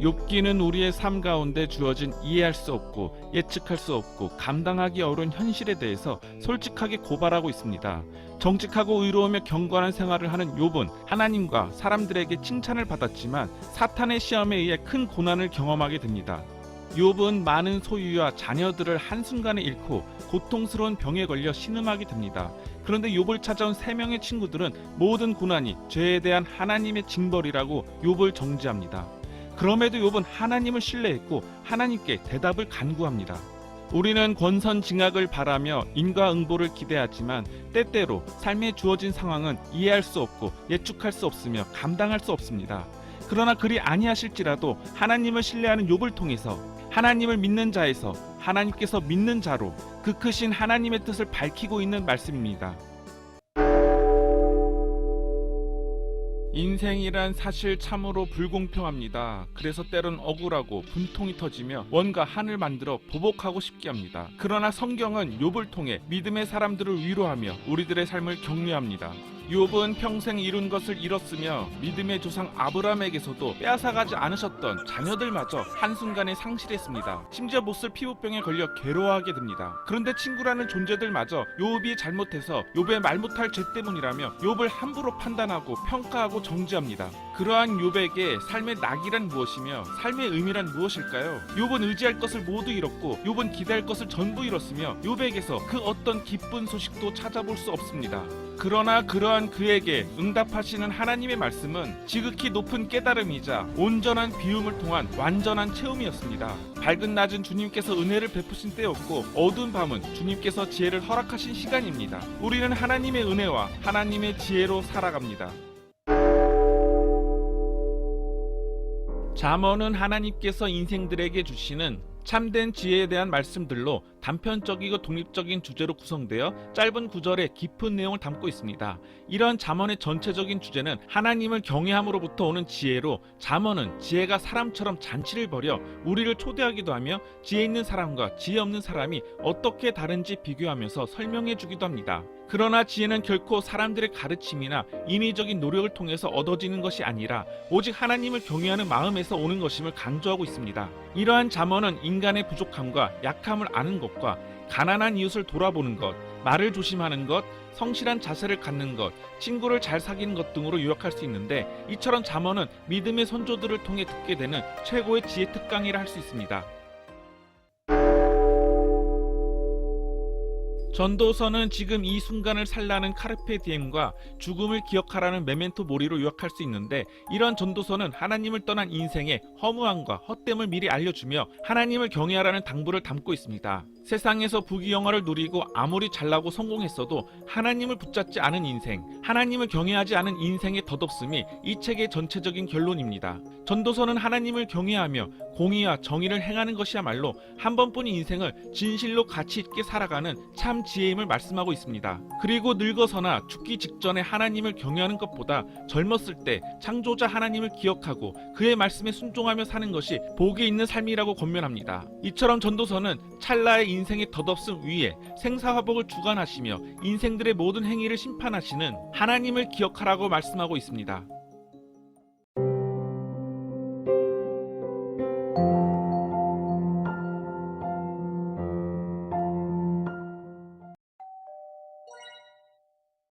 욥기는 우리의 삶 가운데 주어진 이해할 수 없고 예측할 수 없고 감당하기 어려운 현실에 대해서 솔직하게 고발하고 있습니다. 정직하고 의로우며 경건한 생활을 하는 욥은 하나님과 사람들에게 칭찬을 받았지만 사탄의 시험에 의해 큰 고난을 경험하게 됩니다. 욥은 많은 소유와 자녀들을 한순간에 잃고 고통스러운 병에 걸려 신음하게 됩니다. 그런데 욥을 찾아온 세 명의 친구들은 모든 고난이 죄에 대한 하나님의 징벌이라고 욥을 정지합니다. 그럼에도 욥은 하나님을 신뢰했고 하나님께 대답을 간구합니다. 우리는 권선징악을 바라며 인과응보를 기대하지만 때때로 삶에 주어진 상황은 이해할 수 없고 예측할 수 없으며 감당할 수 없습니다. 그러나 그리 아니하실지라도 하나님을 신뢰하는 욥을 통해서 하나님을 믿는 자에서 하나님께서 믿는 자로 그 크신 하나님의 뜻을 밝히고 있는 말씀입니다. 인생이란 사실 참으로 불공평합니다. 그래서 때론 억울하고 분통이 터지며 원과 한을 만들어 보복하고 싶게 합니다. 그러나 성경은 욥을 통해 믿음의 사람들을 위로하며 우리들의 삶을 격려합니다. 욥은 평생 이룬 것을 잃었으며 믿음의 조상 아브라함에게서도 빼앗아가지 않으셨던 자녀들마저 한순간에 상실했습니다. 심지어 못쓸 피부병에 걸려 괴로워하게 됩니다. 그런데 친구라는 존재들마저 욥이 잘못해서 욥의 말 못할 죄 때문이라며 욥을 함부로 판단하고 평가하고 정지합니다. 그러한 욥에게 삶의 낙이란 무엇이며 삶의 의미란 무엇일까요? 욥은 의지할 것을 모두 잃었고 욥은 기대할 것을 전부 잃었으며 욥에게서 그 어떤 기쁜 소식도 찾아볼 수 없습니다. 그러나 그러한 그에게 응답하시는 하나님의 말씀은 지극히 높은 깨달음이자 온전한 비움을 통한 완전한 체험이었습니다. 밝은 낮은 주님께서 은혜를 베푸신 때였고 어두운 밤은 주님께서 지혜를 허락하신 시간입니다. 우리는 하나님의 은혜와 하나님의 지혜로 살아갑니다. 잠언은 하나님께서 인생들에게 주시는 참된 지혜에 대한 말씀들로 단편적이고 독립적인 주제로 구성되어 짧은 구절에 깊은 내용을 담고 있습니다. 이러한 잠언의 전체적인 주제는 하나님을 경외함으로부터 오는 지혜로 잠언은 지혜가 사람처럼 잔치를 벌여 우리를 초대하기도 하며 지혜 있는 사람과 지혜 없는 사람이 어떻게 다른지 비교하면서 설명해 주기도 합니다. 그러나 지혜는 결코 사람들의 가르침이나 인위적인 노력을 통해서 얻어지는 것이 아니라 오직 하나님을 경외하는 마음에서 오는 것임을 강조하고 있습니다. 이러한 잠언은 인간의 부족함과 약함을 아는 것과 가난한 이웃을 돌아보는 것, 말을 조심하는 것, 성실한 자세를 갖는 것, 친구를 잘 사귀는 것 등으로 요약할 수 있는데 이처럼 잠언은 믿음의 선조들을 통해 듣게 되는 최고의 지혜 특강이라 할 수 있습니다. 전도서는 지금 이 순간을 살라는 카르페 디엠과 죽음을 기억하라는 메멘토 모리로 요약할 수 있는데 이런 전도서는 하나님을 떠난 인생의 허무함과 헛됨을 미리 알려주며 하나님을 경외하라는 당부를 담고 있습니다. 세상에서 부귀영화를 누리고 아무리 잘나고 성공했어도 하나님을 붙잡지 않은 인생, 하나님을 경외하지 않은 인생의 덧없음이 이 책의 전체적인 결론입니다. 전도서는 하나님을 경외하며 공의와 정의를 행하는 것이야말로 한 번뿐인 인생을 진실로 가치 있게 살아가는 참 지혜임을 말씀하고 있습니다. 그리고 늙어서나 죽기 직전에 하나님을 경외하는 것보다 젊었을 때 창조자 하나님을 기억하고 그의 말씀에 순종하며 사는 것이 복이 있는 삶이라고 권면합니다. 이처럼 전도서는 찰나의 인생의 덧없음 위에 생사화복을 주관하시며 인생들의 모든 행위를 심판하시는 하나님을 기억하라고 말씀하고 있습니다.